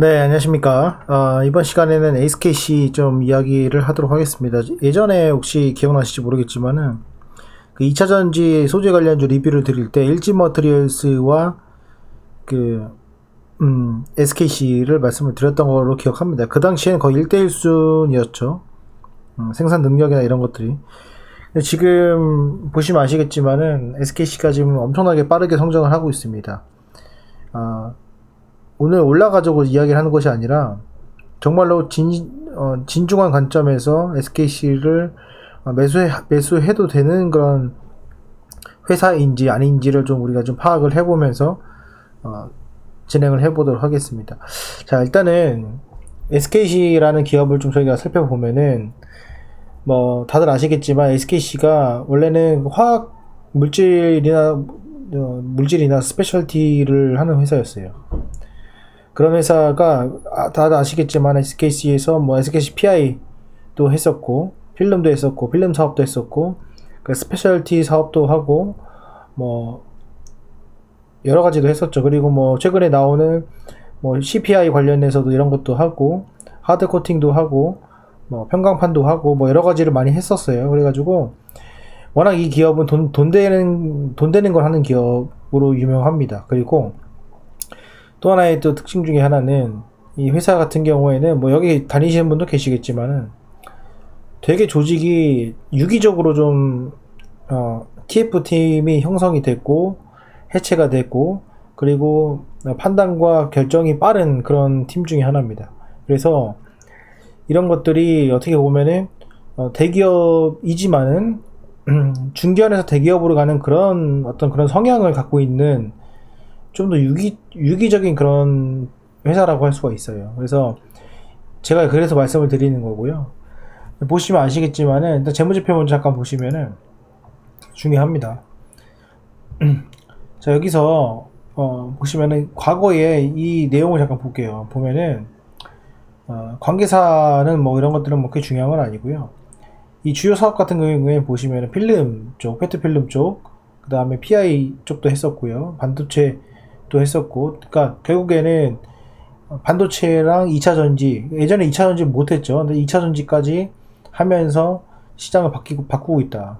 네, 안녕하십니까. 어, 이번 시간에는 SKC 좀 이야기를 하도록 하겠습니다. 예전에 혹시 기억나실지 모르겠지만은, 그 2차 전지 소재 관련주 리뷰를 드릴 때, LG 머트리얼스와 그, 음, SKC를 말씀을 드렸던 걸로 기억합니다. 그 당시에는 거의 1대1 수준이었죠. 음, 생산 능력이나 이런 것들이. 지금 보시면 아시겠지만은, SKC가 지금 엄청나게 빠르게 성장을 하고 있습니다. 아, 오늘 올라가지고 이야기를 하는 것이 아니라 정말로 진, 어, 진중한 관점에서 SKC를 어, 매수해, 매수해도 되는 그런 회사인지 아닌지를 좀 우리가 좀 파악을 해보면서 어, 진행을 해보도록 하겠습니다. 자, 일단은 SKC라는 기업을 좀 저희가 살펴보면은 뭐 다들 아시겠지만 SKC가 원래는 화학 물질이나 어, 물질이나 스페셜티를 하는 회사였어요. 그런 회사가 아, 다들 아시겠지만 SKC에서 뭐 SKC PI도 했었고 필름도 했었고 필름 사업도 했었고 그 스페셜티 사업도 하고 뭐 여러 가지도 했었죠. 그리고 뭐 최근에 나오는 뭐 CPI 관련해서도 이런 것도 하고 하드 코팅도 하고 뭐 평강판도 하고 뭐 여러 가지를 많이 했었어요. 그래가지고 워낙 이 기업은 돈, 돈 되는 돈 되는 걸 하는 기업으로 유명합니다. 그리고 또 하나의 또 특징 중에 하나는 이 회사 같은 경우에는 뭐 여기 다니시는 분도 계시겠지만은 되게 조직이 유기적으로 좀 어, TF 팀이 형성이 됐고 해체가 됐고 그리고 판단과 결정이 빠른 그런 팀 중에 하나입니다. 그래서 이런 것들이 어떻게 보면은 어, 대기업이지만은 중견에서 대기업으로 가는 그런 어떤 그런 성향을 갖고 있는 좀 더 유기, 유기적인 그런 회사라고 할 수가 있어요. 그래서 제가 그래서 말씀을 드리는 거고요. 보시면 아시겠지만은, 일단 재무제표 먼저 잠깐 보시면은 중요합니다. 자, 여기서, 어, 보시면은 과거에 이 내용을 잠깐 볼게요. 보면은, 어, 관계사는 뭐 이런 것들은 뭐 그렇게 중요한 건 아니고요. 이 주요 사업 같은 경우에 보시면은 필름 쪽, 페트필름 쪽, 그 다음에 PI 쪽도 했었고요. 반도체 도 했었고, 그러니까 결국에는 반도체랑 2차 전지, 예전에 2차 전지 못했죠. 근데 2차 전지까지 하면서 시장을 바뀌고, 바꾸고 있다.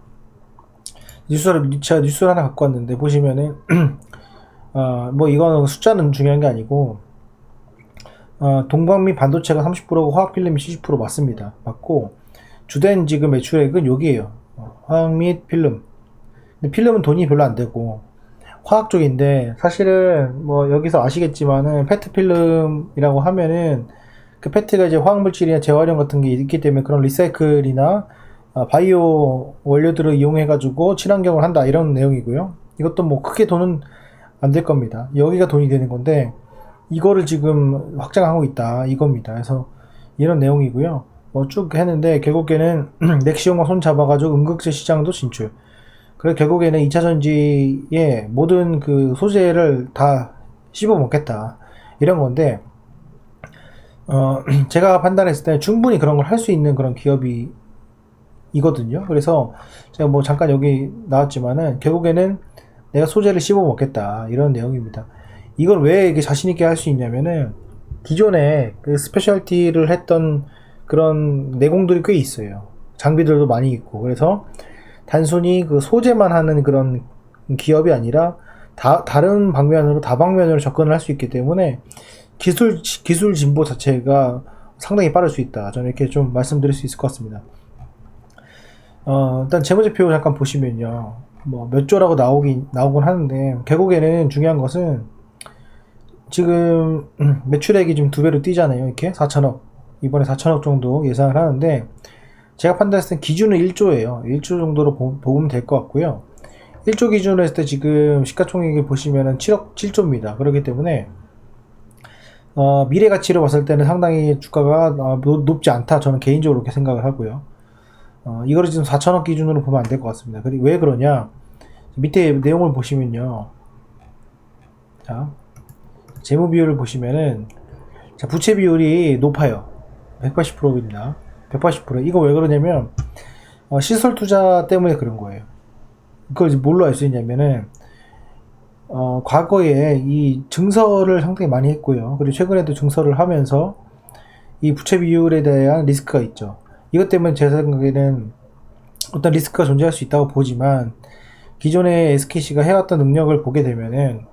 뉴스를, 제가 뉴스를 하나 갖고 왔는데, 보시면은, 어, 뭐 이거는 숫자는 중요한 게 아니고, 어, 동방미 반도체가 30%고 화학 필름이 70% 맞습니다. 맞고, 주된 지금 매출액은 여기에요. 어, 화학 및 필름. 근데 필름은 돈이 별로 안 되고, 화학 쪽인데 사실은 뭐 여기서 아시겠지만은 페트 필름이라고 하면은 그 페트가 이제 화학 물질이나 재활용 같은 게 있기 때문에 그런 리사이클이나 아, 바이오 원료들을 이용해 가지고 친환경을 한다 이런 내용이고요. 이것도 뭐 크게 돈은 안 될 겁니다. 여기가 돈이 되는 건데 이거를 지금 확장하고 있다 이겁니다. 그래서 이런 내용이고요. 뭐 쭉 했는데 결국에는 넥시온과 손 잡아가지고 응급제 시장도 진출. 그래 결국에는 2차 전지의 모든 그 소재를 다 씹어 먹겠다 이런 건데 어 제가 판단했을 때 충분히 그런 걸 할 수 있는 그런 기업이 이거든요. 그래서 제가 뭐 잠깐 여기 나왔지만은 결국에는 내가 소재를 씹어 먹겠다 이런 내용입니다. 이걸 왜 이게 자신 있게 할 수 있냐면은 기존에 그 스페셜티를 했던 그런 내공들이 꽤 있어요. 장비들도 많이 있고 그래서 단순히 그 소재만 하는 그런 기업이 아니라 다, 다른 방면으로 다방면으로 접근을 할 수 있기 때문에 기술 기술 진보 자체가 상당히 빠를 수 있다. 저는 이렇게 좀 말씀드릴 수 있을 것 같습니다. 어, 일단 재무제표 잠깐 보시면요. 뭐 몇 조라고 나오긴 나오곤 하는데 결국에는 중요한 것은 지금 매출액이 지금 두 배로 뛰잖아요. 이렇게 4천억 이번에 4천억 정도 예상을 하는데 제가 판단했을 때 기준은 1조예요. 1조 정도로 보, 보면 될 것 같고요. 1조 기준으로 했을 때 지금 시가총액을 보시면은 7억 7조입니다. 그렇기 때문에 어, 미래 가치로 봤을 때는 상당히 주가가 어, 높지 않다. 저는 개인적으로 그렇게 생각을 하고요. 어, 이거를 지금 4천억 기준으로 보면 안 될 것 같습니다. 그리고 왜 그러냐? 밑에 내용을 보시면요. 자, 재무 비율을 보시면은 자, 부채 비율이 높아요. 180%입니다. 180% 이거 왜 그러냐면 어, 시설 투자 때문에 그런 거예요. 그걸 뭘로 알 수 있냐면은 어, 과거에 이 증설을 상당히 많이 했고요. 그리고 최근에도 증설을 하면서 이 부채 비율에 대한 리스크가 있죠. 이것 때문에 제 생각에는 어떤 리스크가 존재할 수 있다고 보지만 기존에 SKC가 해왔던 능력을 보게 되면은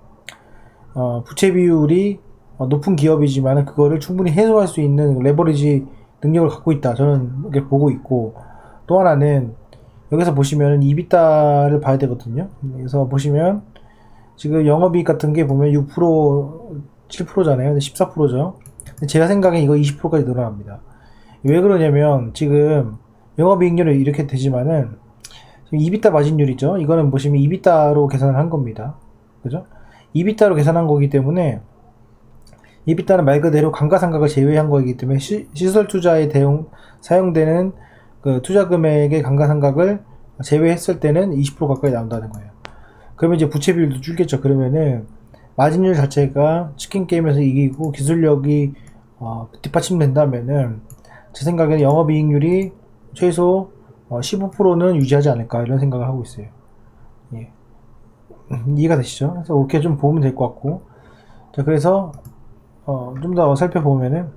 어, 부채 비율이 어, 높은 기업이지만 그거를 충분히 해소할 수 있는 레버리지 능력을 갖고 있다. 저는 이렇게 보고 있고 또 하나는 여기서 보시면 이비타를 봐야 되거든요. 그래서 보시면 지금 영업이익 같은 게 보면 6% 7%잖아요. 14%죠. 제가 생각에 이거 20%까지 늘어납니다. 왜 그러냐면 지금 영업이익률은 이렇게 되지만은 지금 이비타 마진율이죠. 이거는 보시면 이비타로 계산을 한 겁니다. 그죠? 이비타로 계산한 거기 때문에 이비타는 말 그대로 감가상각을 제외한 거이기 때문에 시, 설 투자에 대용 사용되는 그 투자 금액의 감가상각을 제외했을 때는 20% 가까이 나온다는 거예요. 그러면 이제 부채 비율도 줄겠죠. 그러면은 마진율 자체가 치킨 게임에서 이기고 기술력이 어, 뒷받침된다면은 제 생각에는 영업이익률이 최소 어, 15%는 유지하지 않을까 이런 생각을 하고 있어요. 예. 이해가 되시죠? 그래서 이렇게 좀 보면 될 것 같고 자 그래서 어, 좀 더 살펴보면은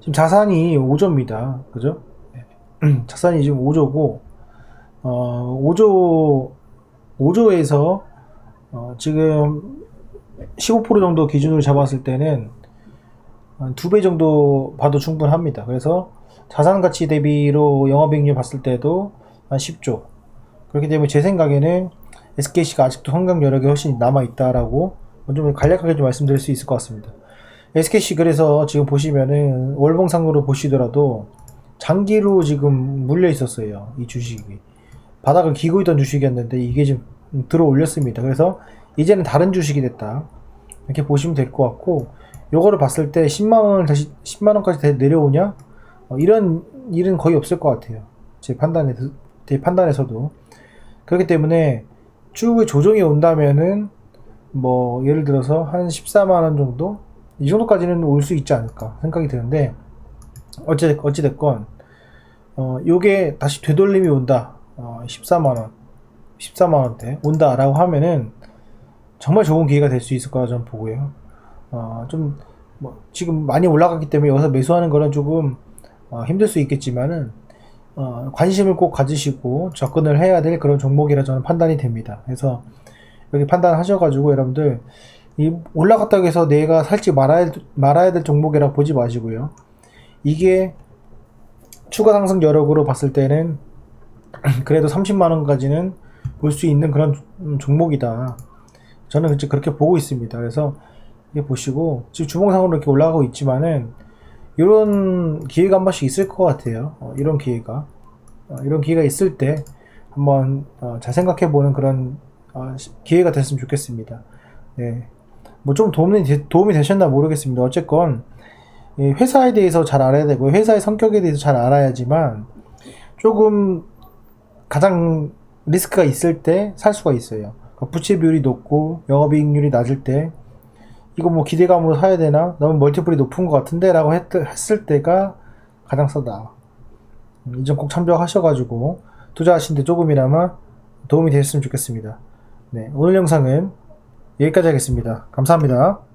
지금 자산이 5조입니다. 그죠? 예. 자산이 지금 5조고 어, 5조 5조에서 어, 지금 15% 정도 기준으로 잡았을 때는 두 배 정도 봐도 충분합니다. 그래서 자산 가치 대비로 영업이익률 봤을 때도 한 10조. 그렇기 때문에 제 생각에는 SKC가 아직도 성장 여력이 훨씬 남아 있다라고 좀 간략하게 좀 말씀드릴 수 있을 것 같습니다. SKC 그래서 지금 보시면은 월봉상으로 보시더라도 장기로 지금 물려 있었어요. 이 주식이. 바닥을 기고 있던 주식이었는데 이게 지금 들어 올렸습니다. 그래서 이제는 다른 주식이 됐다. 이렇게 보시면 될 것 같고 요거를 봤을 때 10만 원을 다시 10만 원까지 내려오냐? 어, 이런 일은 거의 없을 것 같아요. 제 판단에 제 판단에서도 그렇기 때문에 추후에 조정이 온다면은 뭐 예를 들어서 한 14만 원 정도 이 정도까지는 올 수 있지 않을까 생각이 드는데 어찌 어찌 됐건 어 요게 다시 되돌림이 온다. 어 14만 원 14만 원대 온다라고 하면은 정말 좋은 기회가 될 수 있을 거라 저는 보고요. 어, 좀, 뭐, 지금 많이 올라갔기 때문에 여기서 매수하는 거는 조금, 어, 힘들 수 있겠지만은, 어, 관심을 꼭 가지시고 접근을 해야 될 그런 종목이라 저는 판단이 됩니다. 그래서 여기 판단하셔가지고 여러분들, 이 올라갔다고 해서 내가 살지 말아야, 말아야 될 종목이라 보지 마시고요. 이게 추가 상승 여력으로 봤을 때는 그래도 30만 원까지는 볼 수 있는 그런 종목이다. 저는 이제 그렇게 보고 있습니다. 그래서 이게 보시고 지금 주봉상으로 이렇게 올라가고 있지만은 이런 기회가 한 번씩 있을 것 같아요. 어, 이런 기회가 어, 이런 기회가 있을 때 한번 어, 잘 생각해 보는 그런 어, 기회가 됐으면 좋겠습니다. 네. 뭐 좀 도움이 되, 도움이 되셨나 모르겠습니다. 어쨌건 회사에 대해서 잘 알아야 되고 회사의 성격에 대해서 잘 알아야지만 조금 가장 리스크가 있을 때 살 수가 있어요. 그러니까 부채 비율이 높고 영업이익률이 낮을 때 이거 뭐 기대감으로 사야 되나? 너무 멀티플이 높은 것 같은데? 라고 했, 했을 때가 가장 싸다. 이점 꼭 참조하셔가지고 투자하시는데 조금이나마 도움이 되셨으면 좋겠습니다. 네, 오늘 영상은 여기까지 하겠습니다. 감사합니다.